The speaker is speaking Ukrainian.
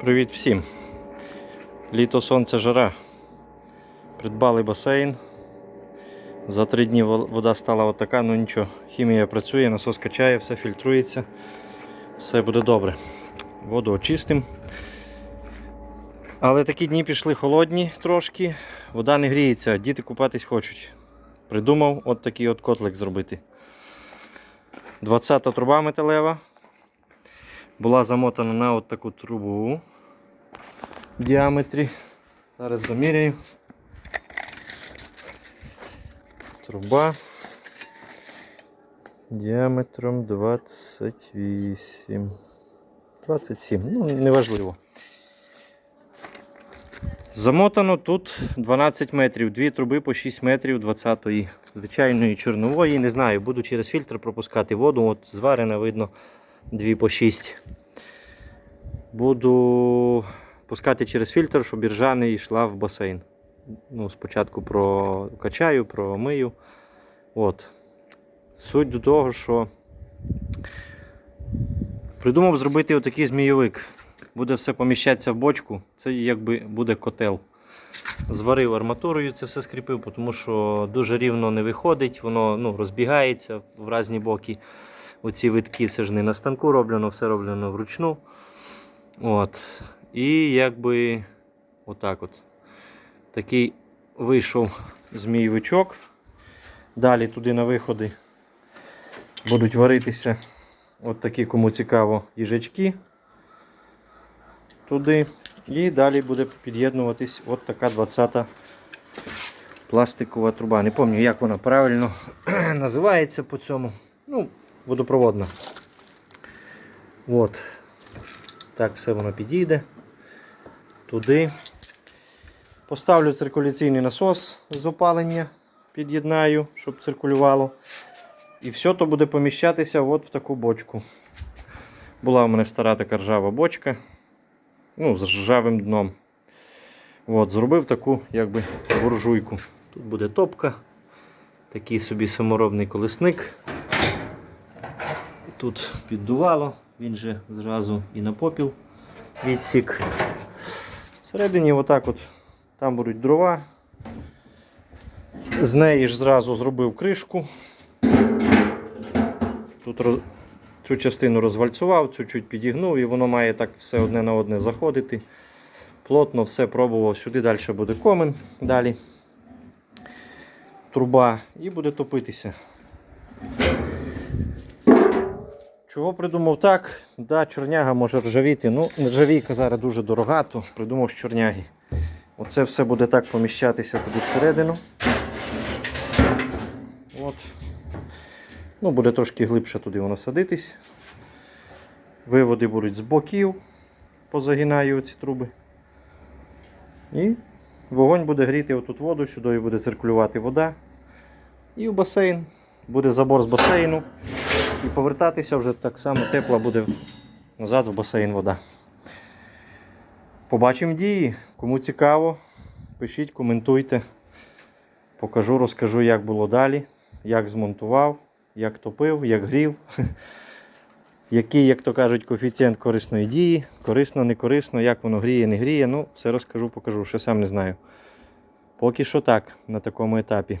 Привіт всім! Літо сонце жара. Придбали басейн. За три дні вода стала отака, ну нічого. Хімія працює, насос качає, все фільтрується. Все буде добре. Воду очистимо. Але такі дні пішли холодні трошки. Вода не гріється, діти купатись хочуть. Придумав от такий от котлик зробити. 20-та труба металева. Була замотана на от таку трубу в діаметрі. Зараз заміряю. Труба діаметром 28. 27, ну неважливо. Замотано тут 12 метрів, дві труби по 6 метрів 20-ї. Звичайної чорнової, не знаю, буду через фільтр пропускати воду, от зварена видно 2 по 6. Буду пускати через фільтр, щоб іржа не йшла в басейн. Ну, спочатку прокачаю, промию. От. Суть до того, що придумав зробити отакий змійовик. Буде все поміщатися в бочку. Це якби буде котел. Зварив арматурою, це все скріпив, тому що дуже рівно не виходить, воно ну, розбігається в різні боки. Оці витки це ж не на станку роблено, все роблено вручну. От. І якби отак от. Такий вийшов змійовичок. Далі туди на виходи будуть варитися от такі, кому цікаво, їжачки. Туди. І далі буде під'єднуватись от така 20-та пластикова труба. Не пам'ятаю, як вона правильно називається по цьому. Ну, водопроводна. От. Так все воно підійде. Туди. Поставлю циркуляційний насос з опалення, під'єднаю, щоб циркулювало. І все то буде поміщатися от в таку бочку. Була в мене стара така ржава бочка. Ну, з ржавим дном. От, зробив таку якби буржуйку. Тут буде топка, такий собі саморобний колесник. Тут піддувало, він же зразу і на попіл відсік. Всередині отак от, там будуть дрова. З неї ж зразу зробив кришку. Тут роз- цю частину розвальцював, цю чуть підігнув і воно має так все одне на одне заходити. Плотно все пробував. Сюди далі буде комен, далі труба і буде топитися. Чого придумав так? Да, чорняга може ржавіти. Ну, нержавійка зараз дуже дорога, то придумав з чорняги. Оце все буде так поміщатися туди всередину. От. Ну, буде трошки глибше туди воно садитись. Виводи будуть з боків, позагинаю ці труби. І вогонь буде гріти отут воду, сюди буде циркулювати вода. І в басейн. Буде забор з басейну. І повертатися вже так само тепла буде назад в басейн вода. Побачимо дії. Кому цікаво, пишіть, коментуйте. Покажу, розкажу, як було далі, як змонтував, як топив, як грів. Який, як то кажуть, коефіцієнт корисної дії, корисно, не корисно, як воно гріє, не гріє. Ну, все розкажу, покажу, ще сам не знаю. Поки що так, на такому етапі.